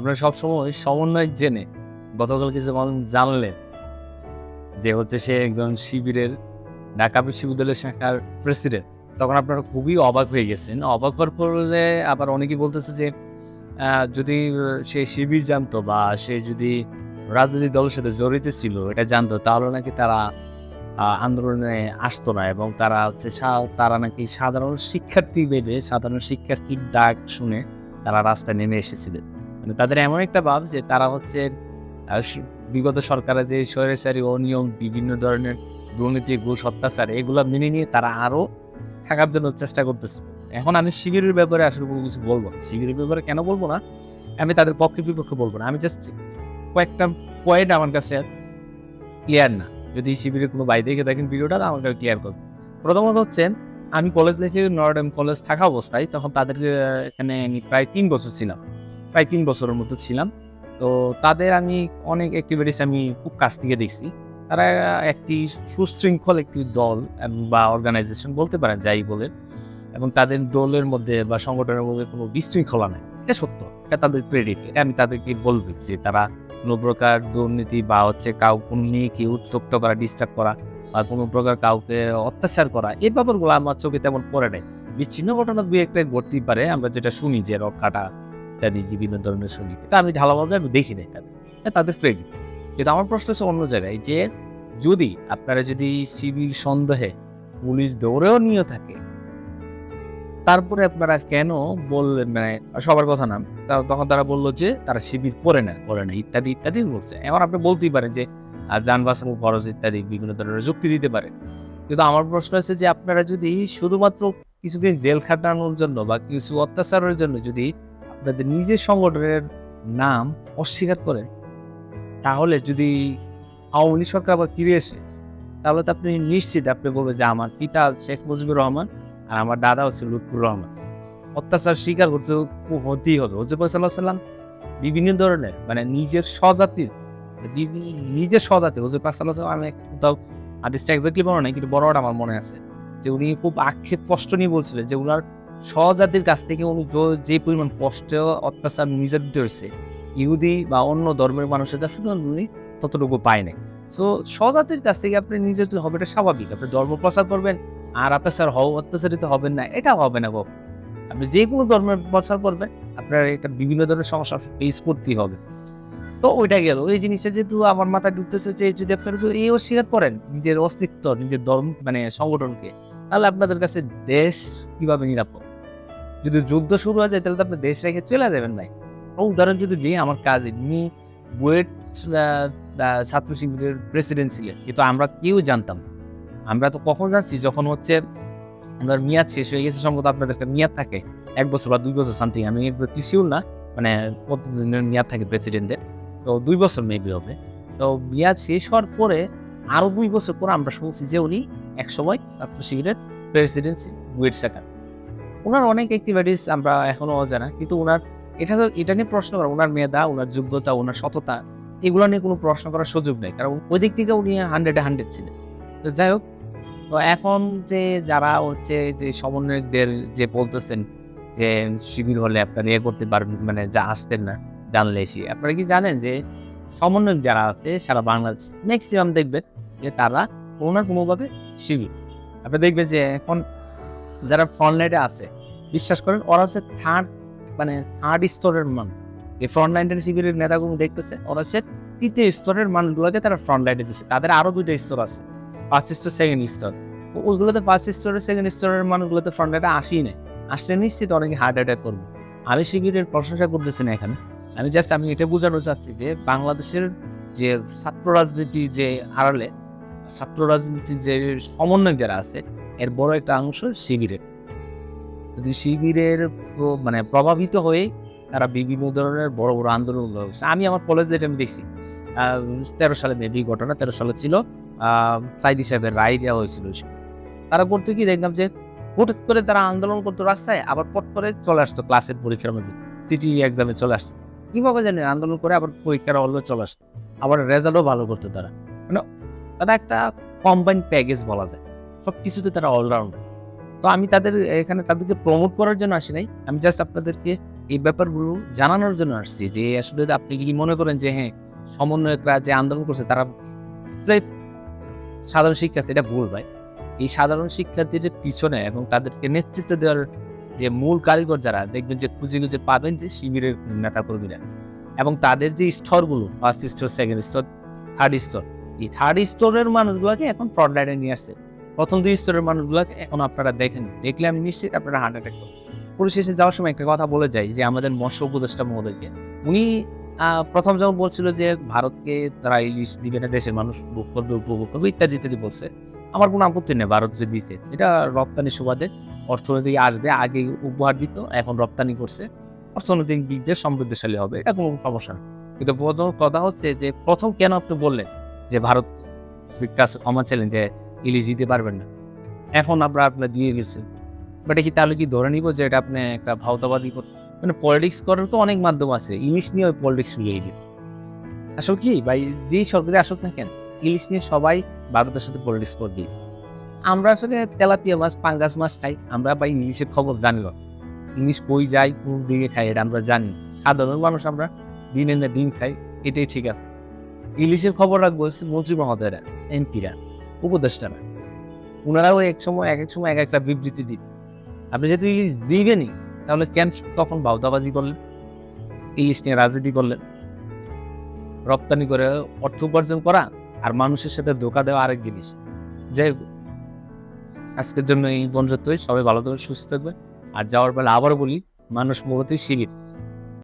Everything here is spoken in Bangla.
আপনারা সবসময় সমন্বয় জেনে গতকাল কিছু মানুষ জানলেন যে হচ্ছে সে একজন শিবিরের, ঢাকা বিশ্ববিদ্যালয় শাখার প্রেসিডেন্ট তখন আপনারা খুবই অবাক হয়ে গেছেন। অবাক হওয়ার পরে আবার অনেকেই বলতেছে যে যদি সে শিবির জানতো বা সে যদি রাজনৈতিক দলের সাথে জড়িত ছিল, এটা জানতো, তাহলে নাকি তারা আন্দোলনে আসতো না এবং তারা হচ্ছে তারা নাকি সাধারণ শিক্ষার্থী ভেবে, সাধারণ শিক্ষার্থীর ডাক শুনে তারা রাস্তায় নেমে এসেছিলেন। মানে তাদের এমন একটা ভাব যে তারা হচ্ছে বিগত সরকারের যে স্বৈরাচারী অনিয়ম, বিভিন্ন ধরনের দুর্নীতি ঘুষ অত্যাচার এগুলো মেনে নিয়ে তারা আরও থাকার জন্য চেষ্টা করতেছে। এখন আমি শিবিরের ব্যাপারে আসলে কোনো কিছু বলব না। শিবিরের ব্যাপারে কেন বলব না? আমি তাদের পক্ষে বিপক্ষে বলব না। আমি জাস্ট কয়েকটা পয়েন্ট আমার কাছে ক্লিয়ার না। যদি শিবিরের কোনো ভাই দেখে দেখেন ভিডিওটা আমার কাছে ক্লিয়ার করবে প্রথমত হচ্ছে, আমি কলেজ দেখে নর্ডেম কলেজ থাকা অবস্থায় তখন তাদের এখানে প্রায় তিন বছর ছিলাম। প্রায় তিন বছরের মতো ছিলাম। তো তাদের আমি অনেক অ্যাক্টিভিটিস আমি খুব কাছ থেকে দেখছি। তারা একটি সুশৃঙ্খল একটি দল বা অর্গানাইজেশন বলতে পারেন, যাই বলে এবং তাদের দলের মধ্যে বা সংগঠনের মধ্যে কোনো বিশৃঙ্খলা নেই। এটা সত্য, এটা তাদের ক্রেডিট এটা আমি তাদেরকে বলব যে তারা কোনো প্রকার দুর্নীতি বা হচ্ছে কাউ কোনো মেয়েকে উত্তক্ত করা ডিস্টার্ব করা বা কোনো প্রকার কাউকে অত্যাচার করা এই ব্যাপারগুলো আমার চোখে তেমন পড়ে নেই। বিচ্ছিন্ন ঘটনা দুই একটা ঘটতেই পারে, আমরা যেটা শুনি যে রক্ষাটা ইত্যাদি বিভিন্ন ধরনের শুনি এটা আমি ঢালাভাবে আমি দেখি না তাদের ক্রেডিট কিন্তু আমার প্রশ্ন হচ্ছে অন্য জায়গায় যে যদি আপনারা যদি সিভিল সন্দেহে পুলিশ দৌড়েও নিয়ে থাকে, তারপরে আপনারা কেন বললেন মানে সবার কথা না। তখন তারা বলল যে তারা শিবির করে না করে না, ইত্যাদি ইত্যাদি বলছে। এখন আপনি বলতেই পারেন যে যান বাঁচানো, খরচ ইত্যাদি বিভিন্ন ধরনের যুক্তি দিতে পারেন কিন্তু আমার প্রশ্ন হচ্ছে যে আপনারা যদি শুধুমাত্র কিছুদিন জেল খাটানোর জন্য বা কিছু অত্যাচারের জন্য যদি আপনাদের নিজের সংগঠনের নাম অস্বীকার করেন। তাহলে যদি আওয়ামী সরকার আবার ফিরে এসে, তাহলে তো আপনি নিশ্চিত আপনি বলবেন যে আমার পিতা শেখ মুজিবুর রহমান আর আমার দাদা হচ্ছে লুৎফুর রহমান। অত্যাচার স্বীকার করতে হতেই হবে। হজরত সাল্লাহ সাল্লাম বিভিন্ন ধরনের মানে নিজের স্বজাতির নিজের স্বজাতি হজরত সাল্লাহ সাল্লাম আমি কোথাও আদেশটা এক্সাক্টলি মনে নাই, কিন্তু বড়টা আমার মনে আছে যে উনি খুব আক্ষেপ কষ্ট নিয়ে বলছিলেন যে উনার স্বজাতির কাছ থেকে উনি যে পরিমাণ কষ্ট অত্যাচার নির্যাতিত হয়েছে, ইহুদি বা অন্য ধর্মের মানুষের কাছে উনি ততটুকু পায় নাই। সো স্বজাতির কাছ থেকে আপনি নির্যাতিত হবে এটা স্বাভাবিক। আপনি ধর্ম প্রচার করবেন, আর অত্যাচার হও, অত্যাচারিত হবেন না এটা হবে না বাবু আপনি যে কোনো ধর্মের প্রচার করবেন, আপনার এটা বিভিন্ন ধরনের সমস্যা ফেস করতেই হবে। তো ওইটা গেল। এই জিনিসটা যেহেতু আমার মাথায় ঢুকতেছে যে যদি আপনারা যদি এই অস্বীকার করেন, নিজের অস্তিত্ব, নিজের ধর্ম মানে সংগঠনকে, তাহলে আপনাদের কাছে দেশ কীভাবে নিরাপদ? যদি যুদ্ধ শুরু হয়ে যায়, তাহলে তো আপনি দেশ রেখে চলে যাবেন ভাই। উদাহরণ যদি দিই, আমার কাজে উনি বুয়েট ছাত্র শিবিরের প্রেসিডেন্ট ছিলেন। কিন্তু আমরা কেউ জানতাম। আমরা তো কখন জানছি? যখন হচ্ছে আপনার মেয়াদ শেষ হয়ে গেছে, সম্ভবত আপনাদের একটা মেয়াদ থাকে এক বছর বা দুই বছর সামথিং আমি একটু শিওর না মানে মেয়াদ থাকে প্রেসিডেন্টের তো দুই বছর মেবি হবে। তো মেয়াদ শেষ হওয়ার পরে আরও দুই বছর পরে আমরা শুনছি যে উনি এক সময় ছাত্র শিবিরের প্রেসিডেন্ট বুয়েট শাখার। ওনার অনেক অ্যাক্টিভিটিস আমরা এখনও অজানা কিন্তু ওনার এটা তো, এটা নিয়ে প্রশ্ন করা ওনার মেধা ওনার যোগ্যতা ওনার সততা, এগুলো নিয়ে কোনো প্রশ্ন করার সুযোগ নেই, কারণ ওই দিক থেকে উনি হান্ড্রেডে হান্ড্রেড ছিলেন। তো যাই হোক, তো এখন যে যারা হচ্ছে যে সমন্বয়কদের যে বলতেছেন যে শিবির হলে আপনারা ইয়ে করতে পারবেন মানে যা আসতেন না, জানলে এসে, আপনারা কি জানেন যে সমন্বয়ক যারা আছে, সারা বাংলাদেশ ম্যাক্সিমাম দেখবেন যে তারা কোনো না কোনোভাবে শিবির। আপনি দেখবেন যে এখন যারা ফ্রন্টলাইনে আছে, বিশ্বাস করেন ওরা হচ্ছে থার্ড মানে থার্ড স্তরের মান যে ফ্রন্ট লাইনের শিবিরের নেতাগুলো দেখতেছে, ওরা হচ্ছে তৃতীয় স্তরের মানগুলোকে তারা ফ্রন্ট লাইনে দিচ্ছে তাদের আরও দুইটা স্তর আছে ফার্স্ট স্তর সেকেন্ড স্তর। ওইগুলোতে ফার্স্ট স্তরের সেকেন্ড স্তরের মানুষগুলোতে ফ্রন্ট লাইনে আসেই নেই। আসলে নিশ্চিত অনেকে হার্ট অ্যাটাক করবে। আমি শিবিরের প্রশংসা করতেছি না এখানে। আমি জাস্ট আমি এটা বোঝানো চাচ্ছি যে বাংলাদেশের যে ছাত্র রাজনীতি যে আড়ালে, ছাত্র রাজনীতির যে সমন্বয় যারা আছে এর বড় একটা অংশ শিবিরের। যদি শিবিরের মানে প্রভাবিত হয়ে তারা বিভিন্ন ধরনের বড় বড় আন্দোলন আমি আমার কলেজে এটা আমি দেখছি। তেরো সালে মেবি ঘটনা, তেরো সালে ছিল। সাইদি সাহেবের রায় দেওয়া হয়েছিল তারা করতে কি দেখলাম যে হঠাৎ করে তারা আন্দোলন করতো রাস্তায়, আবার পট করে চলে আসতো ক্লাসের পরীক্ষার মধ্যে সিটি এক্সামে চলে আসতো। কীভাবে জানি আন্দোলন করে আবার পরীক্ষার হলে চলে আসতো। আবার রেজাল্টও ভালো করতো তারা। মানে তারা একটা কম্বাইন প্যাকেজ বলা যায়। সব কিছুতে তারা অলরাউন্ডার তো আমি তাদের, এখানে তাদেরকে প্রমোট করার জন্য আসি নাই। আমি জাস্ট আপনাদেরকে এই ব্যাপারগুলো জানানোর জন্য আসছি যে, আসলে আপনি কি মনে করেন যে হ্যাঁ সমন্বয়করা যে আন্দোলন করছে, তারা সাধারণ শিক্ষার্থী, এটা ভুল ভাই। এই সাধারণ শিক্ষার্থীদের পিছনে এবং তাদেরকে নেতৃত্ব দেওয়ার যে মূল কারিগর যারা, দেখবেন যে খুঁজে খুঁজে পাবেন যে শিবিরের নেতা কর্মীরা এবং তাদের যে স্তরগুলো ফার্স্ট স্তর সেকেন্ড স্তর থার্ড স্তর, এই থার্ড স্তরের মানুষগুলোকে এখন ফ্রন্ট লাইনে নিয়ে আসছে। প্রথম দুই স্তরের মানুষগুলোকে এখন আপনারা দেখেন, দেখলে আমি নিশ্চিত আপনারা হার্ট অ্যাটাক পরিশেষে যাওয়ার সময় একটা কথা বলে যাই যে আমাদের মৎস্য উপদেষ্টা মহোদয়কে। উনি প্রথম যখন বলছিল যে ভারতকে তারা ইলিশ দিবে না, দেশের মানুষ ভোগ করবে, উপভোগ করবে, ইত্যাদি ইত্যাদি বলছে। আমার কোনো আপত্তি নেই, ভারত যে দিছে, এটা রপ্তানি সুবাদে অর্থনৈতিক আসবে আগে উপহার দিত, এখন রপ্তানি করছে। অর্থনৈতিক দিক দিয়ে সমৃদ্ধশালী হবে, এটা কোনো সমস্যা নেই। কিন্তু প্রথম কথা হচ্ছে যে, প্রথম কেন আপনি বললেন যে ভারত কাছে ক্ষমা চাইলেন যে ইলিশ দিতে পারবেন না। এখন আমরা আপনার দিয়ে গেছেন বাট কি তাহলে কি ধরে নিব যে এটা আপনি একটা ভাওতাবাদী মানে পলিটিক্স করার তো অনেক মাধ্যম আছে। ইলিশ নিয়ে ওই পলিটিক্স হয়ে গেছে। আসলে কি? ভাই, যেই সরকারে আসুক না কেন, ইলিশ নিয়ে সবাই ভারতের সাথে পলিটিক্স করবে। আমরা আসলে তেলাপিয়া মাছ, পাঙ্গাস মাছ খাই। আমরা ভাই ইলিশের খবর জানি না। ইলিশ কই যায়, কোন দিকে খাই এটা আমরা জানি সাধারণ মানুষ আমরা দিন এনে দিন খাই, এটাই ঠিক আছে। ইলিশের খবর রাখব মন্ত্রী মহোদয়রা, এমপিরা। উপদেষ্টারা ওনারাও এক সময়, এক এক সময় এক একটা বিবৃতি দিন আপনি যেহেতু ইলিশ দিবেনই, তাহলে কেন তখন বাউদাবাজি করলেন? ইলিশ নিয়ে রাজনীতি করলেন? রপ্তানি করে অর্থ উপার্জন করা আর মানুষের সাথে ধোকা দেওয়া আরেক জিনিস। যাই আজকের জন্য এই বন্ধুত্বই সবাই ভালো থাকবে সুস্থ থাকবে আর যাওয়ার বেলা আবারও বলি, মানুষ মূলত শিবির